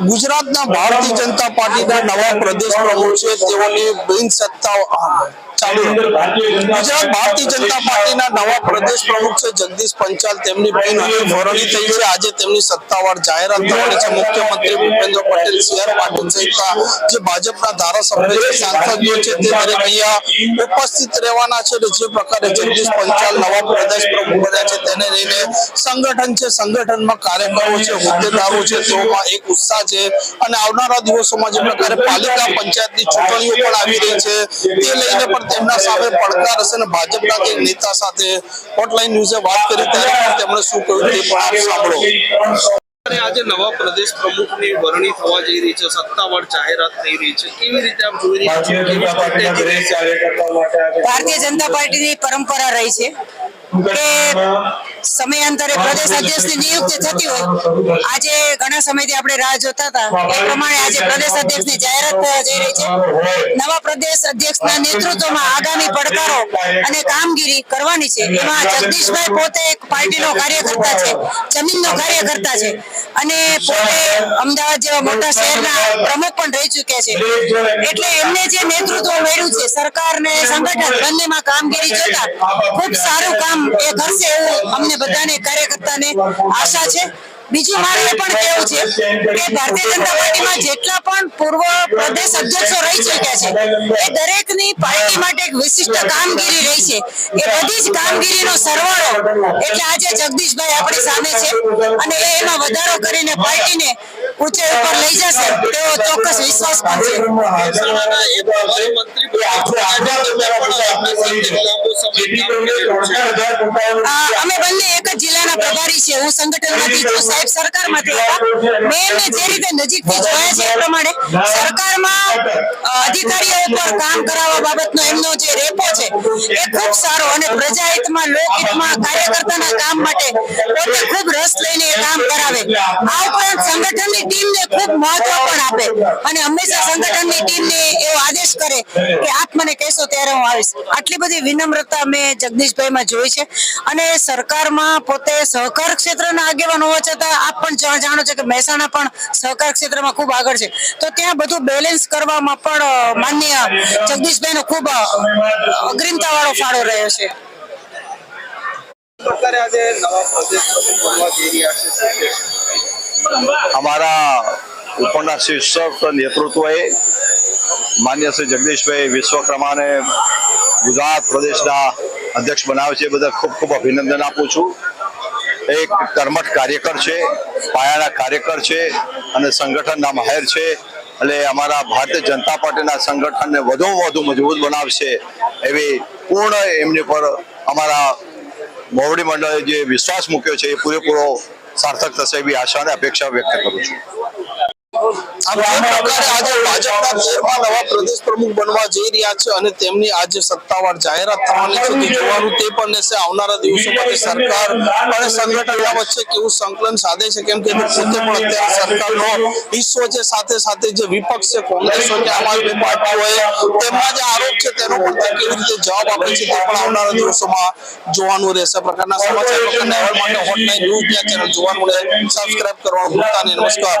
ગુજરાતના ભારતીય જનતા પાર્ટીના નવા પ્રદેશ પ્રમુખ છે તેઓની બિન સત્તા ચાલુ ગુજરાત ભારતીય જનતા પાર્ટીના નવા પ્રદેશ પ્રમુખ છે જગદીશ પંચાલ. તેમની બિન વરણી થઈ છે. આજે તેમની સત્તાવાર જાહેરાત થવાની છે. મુખ્યમંત્રી ભૂપેન્દ્ર પટેલ સી આર પાટીલ સહિતના જે ભાજપના ધારાસભ્ય છે સાંસદીઓ છે તે દરેક અહીંયા ઉપસ્થિત રહેવાના છે અને જે પ્રકારે જગદીશ પંચાલ નવા પ્રદેશ પ્રમુખ બન્યા છે તેને લઈને સંગઠન છે. સંગઠનમાં કાર્યકરો છે હોદ્દેદારો છે. તેઓમાં એક ઉત્સાહ છે. અને આવનારા દિવસોમાં જે પ્રકારે પાલિકા પંચાયતની ચૂંટણીઓ પણ આવી રહી છે તે લઈને પણ તેમના સામે પડકાર હશે અને ભાજપના કઈ નેતા સાથે હોટલાઈન ન્યૂઝે વાત કરી ત્યારે તેમણે શું કહ્યું તે પણ સાંભળો. અને આજે નવા પ્રદેશ પ્રમુખની વરણી થવા જઈ રહી છે સત્તાવાર જાહેરાત થઈ રહી છે. કેવી રીતે આપ જોઈ રહ્યા છો? કેવી strategy રહેશે? ભારતીય જનતા પાર્ટીની પરંપરા રહી છે કે સમયાંતરે પ્રદેશ અધ્યક્ષની નિયુક્તિ થતી હોય. આજે ઘણા સમયથી આપણે રાહ જોતા હતા. એ પ્રમાણે આજે પ્રદેશ અધ્યક્ષની જાહેરાત થવા જઈ રહી છે. નવા પ્રદેશ અધ્યક્ષના નેતૃત્વમાં આગામી પડકારો અને કામગીરી કરવાની છે. એમાં જગદીશભાઈ પોતે એક પાર્ટીનો કાર્યકર્તા છે જમીનનો કાર્યકર્તા છે. અને પોતે અમદાવાદ જેવા મોટા શહેરના પ્રમુખ પણ રહી ચૂક્યા છે. એટલે એમને જે નેતૃત્વ મળ્યું છે, સરકાર ને સંગઠન બંનેમાં કામગીરી જોતા ખૂબ સારું કામ એ કરશે એવું અમને બધાને કાર્યકર્તાને આશા છે. બીજું મારું પણ કેવું છે કે ભારતીય જનતા પાર્ટીમાં જેટલા પણ પૂર્વ પ્રદેશ અધ્યક્ષો રહી ચૂક્યા છે એ દરેકની પાર્ટી માટે એક વિશિષ્ટ કામગીરી રહી છે. એ બધી જ કામગીરીનો સરવાળો એટલે આજે જગદીશભાઈ આપણી સામે છે અને એ એમાં વધારો કરીને પાર્ટીને ઉપર લઈ જશે તેવો ચોક્કસ વિશ્વાસ પણ છે. અમે બંને એક જ જિલ્લાના પ્રભારી છે હું સંગઠનમાંથી છું સાહેબ સરકારમાંથી હતા. મેં એમને જે રીતે નજીકથી જોયા છે એ પ્રમાણે સરકારમાં અધિકારીઓ ઉપર કામ કરાવવા બાબતનો એમનો જે રેપો છે એ ખૂબ સારો અને પ્રજાહિતમાં લોકહિતમાં કાર્યકર્તાના કામ માટે પોતે ખૂબ રસ લઈને એ કામ કરાવે. આ ઉપરાંત સંગઠનની ટીમને ખૂબ મહત્વ પણ આપે. અને હંમેશા સંગઠનની ટીમને એવો આદેશ કરે કે આપ મને કહેશો ત્યારે હું આવીશ. આટલી બધી વિનમ્રતા મેં જગદીશભાઈમાં જોઈ છે. અને સરકારમાં પોતે સહકાર ક્ષેત્રના આગેવાન હોવા છતાં આપ પણ જાણો છો કે મહેસાણા પણ સહકાર ક્ષેત્રમાં ખૂબ આગળ છે. તો ત્યાં બધું બેલેન્સ કરવામાં પણ માન્ય જગદીશભાઈનો ખૂબ અગ્રીમતા વાળો ફાળો રહ્યો છે. પ્રકારે આજે નવા પ્રોજેક્ટ બનવા જઈ રહ્યા છે? અમારા ઉપરના શીર્ષક નેતૃત્વએ માન્ય શ્રી જગદીશભાઈ વિશ્વકર્માને ગુજરાત પ્રદેશના અધ્યક્ષ બનાવે છે બદલ ખૂબ ખૂબ અભિનંદન આપું છું. એક કર્મઠ કાર્યકર છે, પાયાના કાર્યકર છે અને સંગઠનના માહેર છે. એટલે અમારા ભારતીય જનતા પાર્ટીના સંગઠનને વધુ વધુ મજબૂત બનાવશે એવી પૂર્ણ એમની પર અમારા મોવડી મંડળે જે વિશ્વાસ મૂક્યો છે એ પૂરેપૂરો સાર્થક થશે એવી આશા અને અપેક્ષા વ્યક્ત કરું છું. નવા પ્રદેશ પ્રમુખ બનવા જઈ રહ્યા છે અને તેમની આજે સત્તાવાર જાહેરાત થવાની છે. જોવાનું તે પણ રહેશે. આવનારા દિવસોમાં સરકાર અને સંગઠનના વચ્ચે કેવું સંકલન સાધે છે કેમ કે પોતે પણ અત્યારે સરકારનો હિસ્સો છે. સાથે સાથે જે વિપક્ષ છે કોંગ્રેસ કે આમ આદમી પાર્ટી તેમના જે આરોપ છે તેનો પણ તે કેવી રીતે જવાબ આપે છે તે પણ આવનારા દિવસોમાં જોવાનું રહેશે. પ્રકારના સમાચાર માટે હોટલાઇન ન્યૂઝ ચેનલ જોવાનું રહે. સબસ્ક્રાઇબ કરવાનું ભૂલતા નહીં. નમસ્કાર.